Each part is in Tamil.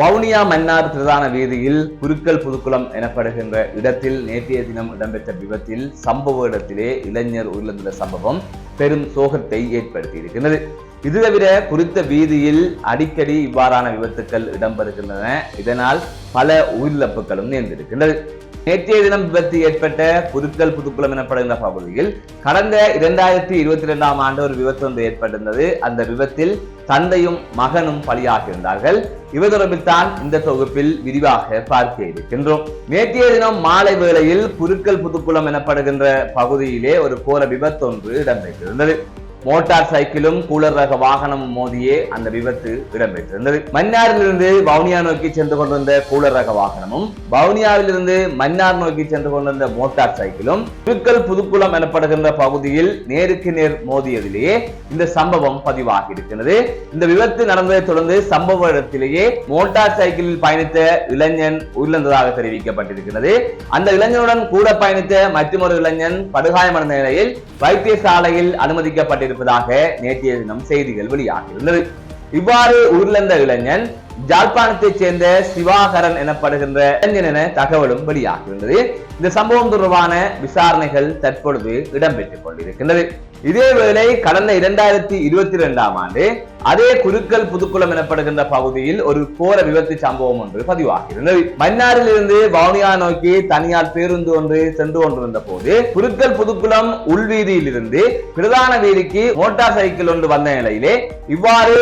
வவுனியா மன்னார் பிரதான வீதியில் குருக்கள் புதுக்குளம் எனப்படுகின்ற இடத்தில் நேற்றைய தினம் இடம்பெற்ற விபத்தில் சம்பவ இடத்திலே இளைஞர் உயிரிழந்துள்ள சம்பவம் பெரும் சோகத்தை ஏற்படுத்தியிருக்கிறது. இது தவிர குறித்த வீதியில் அடிக்கடி இவ்வாறான விபத்துக்கள் இடம்பெறுகின்றன. இதனால் பல உயிரிழப்புகளும் நேர்ந்திருக்கின்றது. நேற்றைய தினம் விபத்து ஏற்பட்ட புதுக்கல் புதுக்குளம் எனப்படுகின்ற பகுதியில் கடந்த இரண்டாயிரத்தி இருபத்தி இரண்டாம் ஆண்டு ஒரு விபத்து ஒன்று ஏற்பட்டிருந்தது. அந்த விபத்தில் தந்தையும் மகனும் பலியாகியிருந்தார்கள். இவர் தொடர்பில் தான் இந்த தொகுப்பில் விரிவாக பார்க்க இருக்கின்றோம். நேற்றைய தினம் மாலை வேளையில் புதுக்கல் புதுக்குளம் எனப்படுகின்ற பகுதியிலே ஒரு கோர விபத்து ஒன்று இடம்பெற்றிருந்தது. மோட்டார் சைக்கிளும் கூலர் ரக வாகனமும் மோதியே அந்த விபத்து இடம்பெற்றிருந்தது. மன்னாரிலிருந்து வவுனியா நோக்கி சென்று கொண்டிருந்த கூலர் ரக வாகனமும் வவுனியாவிலிருந்து மன்னார் நோக்கி சென்று கொண்டிருந்த மோட்டார் சைக்கிளும் திருக்கல் புதுக்குளம் எனப்படுகின்ற பகுதியில் நேருக்கு நேர் மோதியதிலேயே இந்த சம்பவம் பதிவாகி இருக்கிறது. இந்த விபத்து நடந்ததை தொடர்ந்து சம்பவ இடத்திலேயே மோட்டார் சைக்கிளில் பயணித்த இளைஞன் உயிரிழந்ததாக தெரிவிக்கப்பட்டிருக்கிறது. அந்த இளைஞனுடன் கூட பயணித்த மற்றொரு இளைஞன் படுகாயமடைந்த நிலையில் வைத்தியசாலையில் அனுமதிக்கப்பட்டிருப்பதாக நேற்றைய தினம் செய்திகள் வெளியாகியுள்ளது. இவ்வாறு உயிரிழந்த இளைஞன் ஜாழ்ப்பாணத்தைச் சேர்ந்த சிவாகரன் எனப்படுகின்ற இளைஞன் என தகவலும் வெளியாகியிருந்தது இந்த சம்பவம் தொடர்பான விசாரணைகள் தற்பொழுது இடம்பெற்றுக் கொண்டிருக்கின்றது. இதேவேளை கடந்த இரண்டாயிரத்தி இருபத்தி இரண்டாம் ஆண்டு அதே குருக்கல் புதுக்குளம் எனப்படுகின்ற பகுதியில் ஒரு கோர விபத்து சம்பவம் ஒன்று பதிவாகியிருந்தது. மன்னாரில் இருந்து வவுனியா நோக்கி தனியார் பேருந்து ஒன்று சென்று கொண்டிருந்த போது குருக்கல் புதுக்குளம் உள்வீதியில் இருந்து பிரதான வீதிக்கு மோட்டார் சைக்கிள் ஒன்று வந்த நிலையிலே இவ்வாறு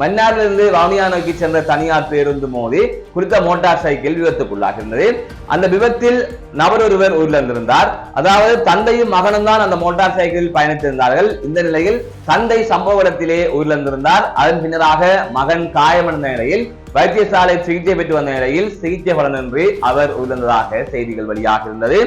மன்னாரிலிருந்து வவுனியா நோக்கி சென்ற தனியார் பேருந்து மோதி குறித்த மோட்டார் சைக்கிள் விபத்துக்குள்ளாகிருந்தது அந்த விபத்தில் நபர் ஒருவர் உயிரிழந்திருந்தார். அதாவது தந்தையும் மகனும் தான் அந்த மோட்டார் சைக்கிளில் பயணித்திருந்தார்கள். இந்த நிலையில் தந்தை சம்பவ இடத்திலே உயிரிழந்திருந்தார். அதன் பின்னராக மகன் காயமடைந்த நிலையில் வைத்தியசாலை சிகிச்சை பெற்று வந்த நிலையில் சிகிச்சை பலனின்றி அவர் உயிரிழந்ததாக செய்திகள் வெளியாக இருந்தது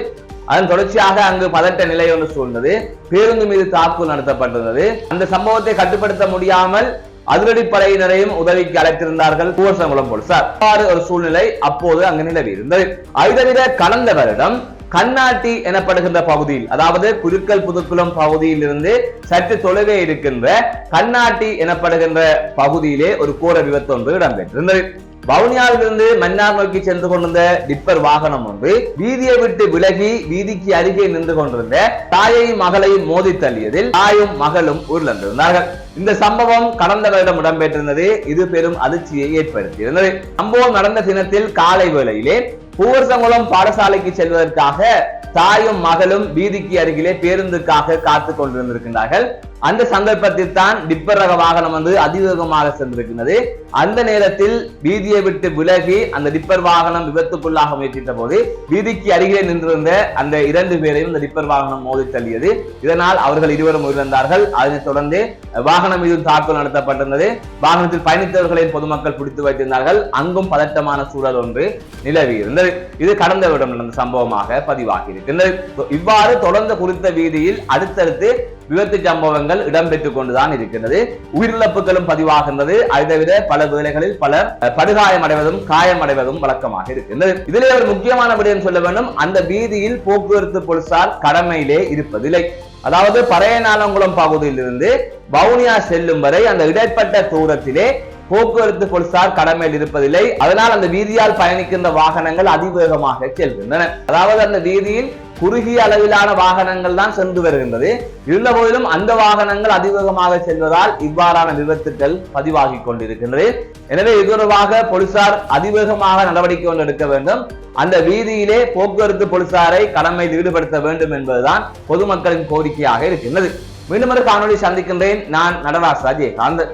அதன் தொடர்ச்சியாக அங்கு பதட்ட நிலை ஒன்று சூழ்ந்தது. பேருந்து மீது தாக்குதல் நடத்தப்பட்டிருந்தது. அந்த சம்பவத்தை கட்டுப்படுத்த முடியாமல் அதிரடிப்படையினரையும் உதவிக்கு அழைத்திருந்தார்கள் பூவசங்குளம் போலீசார். அவ்வாறு ஒரு சூழ்நிலை அப்போது அங்கு நிலவி இருந்தது. அதை தவிர கடந்த வருடம் கண்ணாட்டி எனப்படுகின்ற பகுதியில் அதாவது குருக்கல் புதுக்குளம் பகுதியில் இருந்து சற்று தொலைவே இருக்கின்ற கண்ணாட்டி எனப்படுகின்ற பகுதியிலே ஒரு கோர விபத்து ஒன்று இடம்பெற்றிருந்தது. வவுனியாவிலிருந்து மன்னார் நோக்கி சென்று கொண்டிருந்த டிப்பர் வாகனம் ஒன்று வீதியை விட்டு விலகி வீதிக்கு அருகே நின்று கொண்டிருந்த தாயையும் மகளையும் மோதி தள்ளியதில் தாயும் மகளும் உயிரிழந்திருந்தார்கள் இந்த சம்பவம் கடந்த வருடம் இடம்பெற்றிருந்தது. இது பெரும் அதிர்ச்சியை ஏற்படுத்தியிருந்தது. சம்பவம் நடந்த தினத்தில் காலை வேளையிலே பூவரசங்குளம் பாடசாலைக்கு செல்வதற்காக தாயும் மகளும் வீதிக்கு அருகிலே பேருந்துக்காக காத்து கொண்டிருந்திருக்கின்றார்கள். அந்த சந்தர்ப்பத்தில் தான் டிப்பர் ரக வாகனம் வந்து அதிவேகமாக சென்றிருக்கிறது. அந்த நேரத்தில் வீதியை விட்டு விலகி அந்த டிப்பர் வாகனம் விபத்துக்குள்ளாக முயற்சித்த போது வீதிக்கு அருகிலே நின்றிருந்த அந்த இரண்டு பேரையும் இந்த டிப்பர் வாகனம் மோதி தள்ளியது. இதனால் அவர்கள் இருவரும் உயிரிழந்தார்கள். அதனைத் தொடர்ந்து வாகனம் மீது தாக்குதல் நடத்தப்பட்டிருந்தது. வாகனத்தில் பயணித்தவர்களின் பொதுமக்கள் பிடித்து வைத்திருந்தார்கள். அங்கும் பதட்டமான சூழல் ஒன்று நிலவி இருந்தது. இது கடந்த விடம் நடந்த சம்பவமாக பதிவாகி இருக்கின்றது. இவ்வாறு தொடர்ந்த குறித்த வீதியில் அடுத்தடுத்து விபத்து சம்பவங்கள் இடம்பெற்றுக் கொண்டுதான் இருக்கிறது உயிரிழப்புகளும் பதிவாகின்றது. அதை தவிர பல வேளைகளில் பலர் படுகாயம் அடைவதும் காயம் அடைவதும் வழக்கமாக இருக்கின்றது. இதிலே ஒரு முக்கியமான விடயம் சொல்ல வேண்டும். அந்த வீதியில் போக்குவரத்து போலீசார் கடமையிலே இருப்பதில்லை. அதாவது பழையநாளங்குளம் பகுதியிலிருந்து வவுனியா செல்லும் வரை அந்த இடைப்பட்ட தூரத்திலே போக்குவரத்து போலீசார் கடமையில் இருப்பதில்லை. அதனால் அந்த வீதியால் பயணிக்கின்ற வாகனங்கள் அதிவேகமாக செல்கின்றன. அதாவது அந்த வீதியில் குறுகிய அளவிலான வாகனங்கள் தான் சென்று வருகின்றது. இருந்த போதிலும் அந்த வாகனங்கள் அதிவேகமாக செல்வதால் இவ்வாறான விபத்துக்கள் பதிவாகி கொண்டிருக்கின்றது. எனவே இது தொடர்பாக போலீசார் அதிவேகமாக நடவடிக்கை ஒன்று எடுக்க வேண்டும். அந்த வீதியிலே போக்குவரத்து போலீசாரை கடமையில் ஈடுபடுத்த வேண்டும் என்பதுதான் பொதுமக்களின் கோரிக்கையாக இருக்கின்றது. மீண்டும் ஒரு காணொலி சந்திக்கின்றேன். நான் நடராஜ் ஜெயகாந்த்